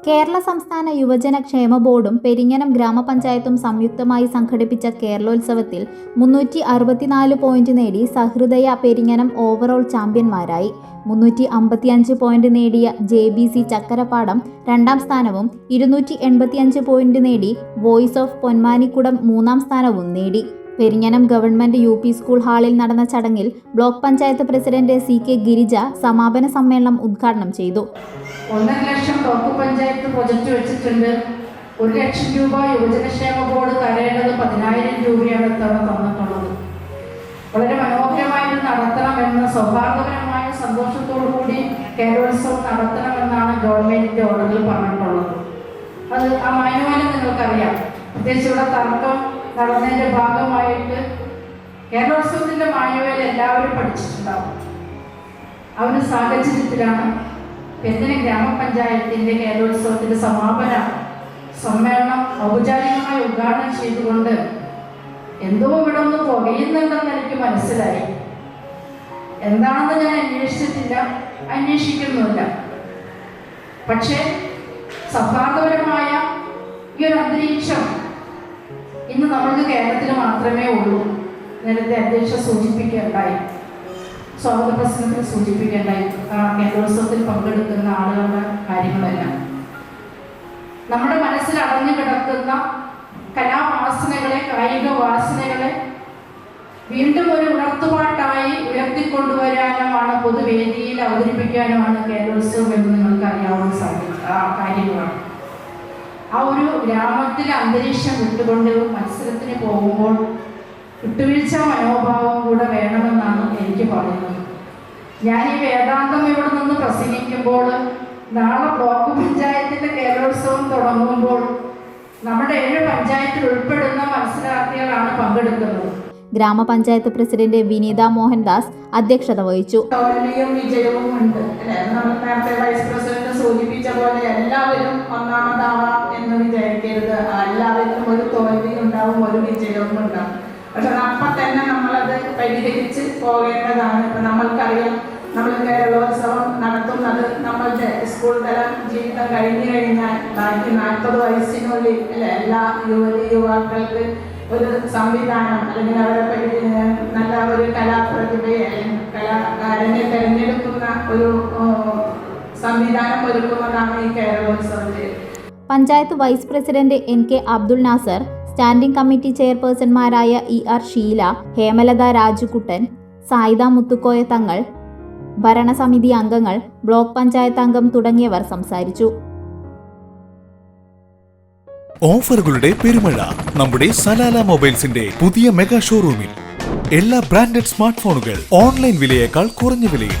കേരള സംസ്ഥാന യുവജന ക്ഷേമ ബോർഡും പെരിങ്ങനം ഗ്രാമപഞ്ചായത്തും സംയുക്തമായി സംഘടിപ്പിച്ച കേരളോത്സവത്തിൽ മുന്നൂറ്റി അറുപത്തിനാല് പോയിന്റ് നേടി സഹൃദയ പെരിങ്ങനം ഓവറോൾ ചാമ്പ്യന്മാരായി. മുന്നൂറ്റി അമ്പത്തിയഞ്ച് പോയിന്റ് നേടിയ ജെ ബി സി ചക്കരപ്പാടം രണ്ടാം സ്ഥാനവും ഇരുന്നൂറ്റി എൺപത്തിയഞ്ച് പോയിന്റ് നേടി വോയിസ് ഓഫ് പൊന്മാനിക്കുടം മൂന്നാം സ്ഥാനവും നേടി. Peringanam government U P school ഹാളിൽ നടന്ന ചടങ്ങിൽ block panchayat president C K Girija സമാപന സമ്മേളനം ഉദ്ഘാടനം ചെയ്തു. ഒന്നര ലക്ഷം ബ്ലോക്ക് പഞ്ചായത്ത് പ്രൊജക്ട് വെച്ചിട്ടുണ്ട്. ഒരു ലക്ഷം രൂപ യുവജനക്ഷേമ ബോർഡ് തരേണ്ടത് പതിനായിരം രൂപയാണ് ഇത്തവണ തന്നിട്ടുള്ളത്. വളരെ മനോഹരമായി നടത്തണമെന്ന് സൗഹാർദ്ദപരമായ സന്തോഷത്തോടു കൂടി കേരളോത്സവം നടത്തണമെന്നാണ് ഗവൺമെന്റിന്റെ ഓർഡറിൽ പറഞ്ഞിട്ടുള്ളത്. അത് ആ മാനുവലും നിങ്ങൾക്കറിയാം. പ്രത്യേകിച്ച് ഇവിടെ തർക്കം നടന്നതിന്റെ ഭാഗമായിട്ട് കേരളോത്സവത്തിന്റെ മായവേൽ എല്ലാവരും പഠിച്ചിട്ടുണ്ടാവും. ആ ഒരു സാഹചര്യത്തിലാണ് പെരിഞ്ഞന ഗ്രാമപഞ്ചായത്തിന്റെ കേരളോത്സവത്തിന്റെ സമാപന സമ്മേളനം ഔപചാരികമായി ഉദ്ഘാടനം ചെയ്തുകൊണ്ട് എന്തോ ഇവിടെ ഒന്ന് പുകയുന്നുണ്ടെന്ന് എനിക്ക് മനസ്സിലായി. എന്താണെന്ന് ഞാൻ അന്വേഷിച്ചിട്ടില്ല അന്വേഷിക്കുന്നുമില്ല. പക്ഷേ സൗഹാർദ്ദപരമായ ഈ ഒരു അന്തരീക്ഷം ഇന്ന് നമ്മൾക്ക് കേരളത്തിൽ മാത്രമേ ഉള്ളൂ. നേരത്തെ അധ്യക്ഷ സൂചിപ്പിക്കുകയുണ്ടായി സ്വാഗത പ്രസംഗത്തിൽ സൂചിപ്പിക്കേണ്ടായി. ആ കേരളോത്സവത്തിൽ പങ്കെടുക്കുന്ന ആളുകളുടെ കാര്യങ്ങളെല്ലാം. നമ്മുടെ മനസ്സിൽ അടഞ്ഞു കിടക്കുന്ന കലാവാസനകളെ കായിക വാസനകളെ വീണ്ടും ഒരു ഉണർത്തുപാട്ടായി ഉയർത്തിക്കൊണ്ടുവരാനുമാണ് പൊതുവേദിയിൽ അവതരിപ്പിക്കാനുമാണ് കേരളോത്സവം എന്ന് നിങ്ങൾക്ക് അറിയാവുന്ന സാധ്യത കാര്യങ്ങളാണ്. ഗ്രാമത്തിലെ അന്തരീക്ഷം വിട്ടുകൊണ്ട് മത്സരത്തിന് പോകുമ്പോൾ വിട്ടുവീഴ്ച മനോഭാവം കൂടെ വേണമെന്നാണ് എനിക്ക് പറയുന്നത്. ഞാൻ ഈ വേദാന്തം ഇവിടെ നിന്ന് പ്രസംഗിക്കുമ്പോൾ നാളെ ബ്ലോക്ക് പഞ്ചായത്തിന്റെ കേരളോത്സവം തുടങ്ങുമ്പോൾ നമ്മുടെ ഏഴ് പഞ്ചായത്തിൽ ഉൾപ്പെടുന്ന മത്സരാർത്ഥികളാണ് പങ്കെടുക്കുന്നത്. ഗ്രാമപഞ്ചായത്ത് പ്രസിഡന്റ് വിനീത മോഹൻദാസ് അധ്യക്ഷത വഹിച്ചു. തോൽവിയും വിജയവും ഉണ്ട്. അല്ലെ? നേരത്തെ വൈസ് പ്രസിഡന്റ് സൂചിപ്പിച്ച പോലെ എല്ലാവരും എന്ന് വിചാരിക്കരുത് എല്ലാവർക്കും ഒരു തോൽവി ഉണ്ടാവും ഒരു വിജയവും ഉണ്ടാവും. പക്ഷെ അപ്പൊ തന്നെ നമ്മളത് പരിഹരിച്ച് പോകേണ്ടതാണ്. ഇപ്പൊ നമ്മൾക്കറിയാം നമ്മൾ കേരളോത്സവം നടത്തുന്നത് നമ്മളുടെ സ്കൂൾ തലം ജീവിതം കഴിഞ്ഞു കഴിഞ്ഞാൽ ബാക്കി നാൽപ്പത് വയസ്സിനുള്ളിൽ അല്ലെ എല്ലാ യുവതി യുവാക്കൾക്ക് ഒരു സംവിധാനം അല്ലെങ്കിൽ അവരെ നല്ല ഒരു കലാപ്രതിഭയെ കലാകാരനെ തിരഞ്ഞെടുക്കുന്ന ഒരു സംവിധാനം ഒരുക്കുന്നതാണ് ഈ കേരളോത്സവത്തിൽ panchayat vice president N K Abdul Nasar standing committee ചെയർപേഴ്സൺമാരായ E R Sheela Hemalatha Rajukuttan Sayida Muthukoya Thangal ഭരണസമിതി അംഗങ്ങൾ ബ്ലോക്ക് പഞ്ചായത്ത് അംഗം തുടങ്ങിയവർ സംസാരിച്ചു. ഓഫറുകളുടെ പെരുമഴ നമ്മുടെ സലാല മൊബൈൽസിന്റെ പുതിയ മെഗാ ഷോറൂമിൽ. എല്ലാ ബ്രാൻഡഡ് സ്മാർട്ട് ഫോണുകൾ ഓൺലൈൻ വിലയേക്കാൾ കുറഞ്ഞ വിലയിൽ.